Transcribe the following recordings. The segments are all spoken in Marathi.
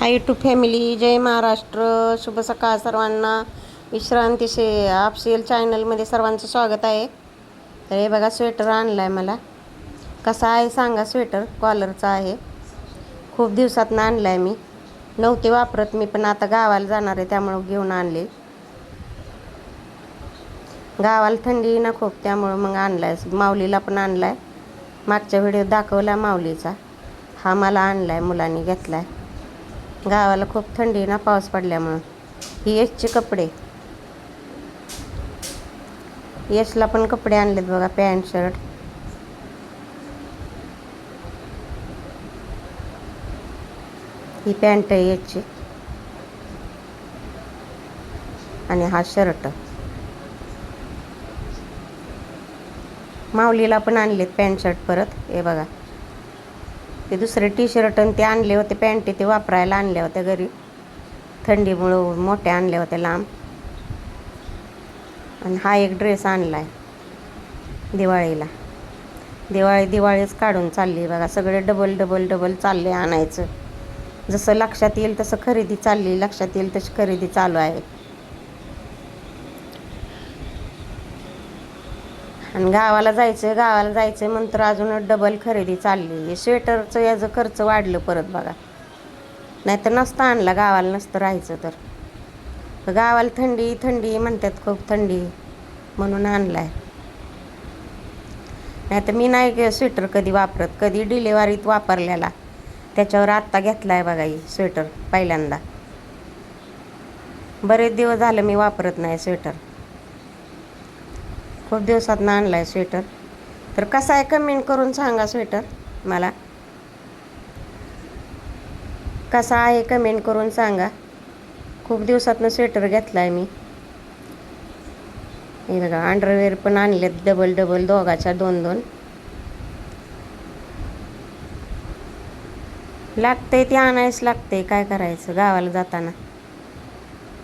हाय टू फॅमिली जय महाराष्ट्र. शुभ सकाळ सर्वांना. विश्रांती शे आपशील चॅनलमध्ये सर्वांचं स्वागत आहे. तर हे बघा स्वेटर आणला आहे मला. कसा आहे सांगा स्वेटर कॉलरचा आहे. खूप दिवसातनं आणला आहे मी. नव्हते वापरत मी पण आता गावाला जाणार आहे त्यामुळं घेऊन आणले. गावाला थंडी ना खूप त्यामुळं मग आणला आहे माऊलीला पण आणला आहे मागच्या व्हिडिओ दाखवला माऊलीचा. हा मला आणला आहे मुलांनी घेतला आहे गावाला खूप थंडी ना पाऊस पडल्यामुळं. ही यशचे कपडे. यशला पण कपडे आणलेत बघा पॅन्ट शर्ट ही पॅन्ट आहे यशची आणि हा शर्ट माऊलीला पण आणलेत पॅन्ट शर्ट परत. हे बघा. ते दुसरे टी शर्ट आणि ते आणले होते पॅन्टी ते वापरायला आणल्या होत्या घरी. थंडीमुळं मोठ्या आणल्या होत्या लांब. आणि हा एक ड्रेस आणला आहे दिवाळीला. दिवाळी दिवाळीच काढून चालली बघा सगळे डबल डबल डबल चालले आणायचं. जसं लक्षात येईल तसं खरेदी चालली लक्षात येईल तशी खरेदी चालू आहे. आणि गावाला जायचं गावाला जायचं म्हणतर अजून डबल खरेदी चालली. आहे स्वेटरचं याचं खर्च वाढलं परत बघा. नाहीतर नसतं आणला गावाला नसतं राहायचं तर. गावाला थंडी थंडी म्हणतात खूप थंडी म्हणून आणला आहे नाहीतर मी नाही स्वेटर कधी वापरत कधी डिलेवरीत वापरलेला. त्याच्यावर आत्ता घेतला आहे बघा ही स्वेटर पहिल्यांदा. बरेच दिवस झालं मी वापरत नाही स्वेटर खूप दिवसात आणला आहे स्वेटर. तर कसा आहे कमेंट करून सांगा स्वेटर मला. कसा आहे कमेंट करून सांगा. खूप दिवसातनं स्वेटर घेतला आहे मी. हे बघा अंडरवेअर पण आणलेत डबल डबल दोघाच्या दोन दोन. लागतंय ते आणायच लागतंय काय करायचं गावाला जाताना.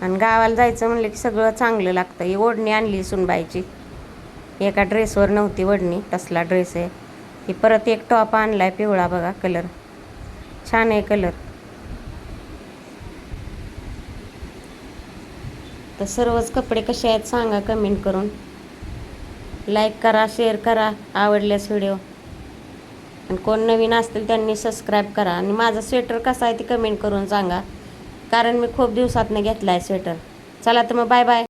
आणि गावाला जायचं म्हणलं की सगळं चांगलं लागतं ही ओढणी आणली सुनबाईची. एका ड्रेसवर नव्हती वडणी तसला ड्रेस आहे. ही परत एक टॉप आणला आहे पिवळा बघा कलर छान आहे कलर तर सर्वच कपडे कसे आहेत सांगा कमेंट करून. लाईक करा शेअर करा आवडल्यास व्हिडिओ आणि कोण नवीन असतील त्यांनी सबस्क्राईब करा. आणि माझा स्वेटर कसा आहे ते कमेंट करून सांगा. कारण मी खूप दिवसातनं घेतला आहे स्वेटर चला तर मग बाय बाय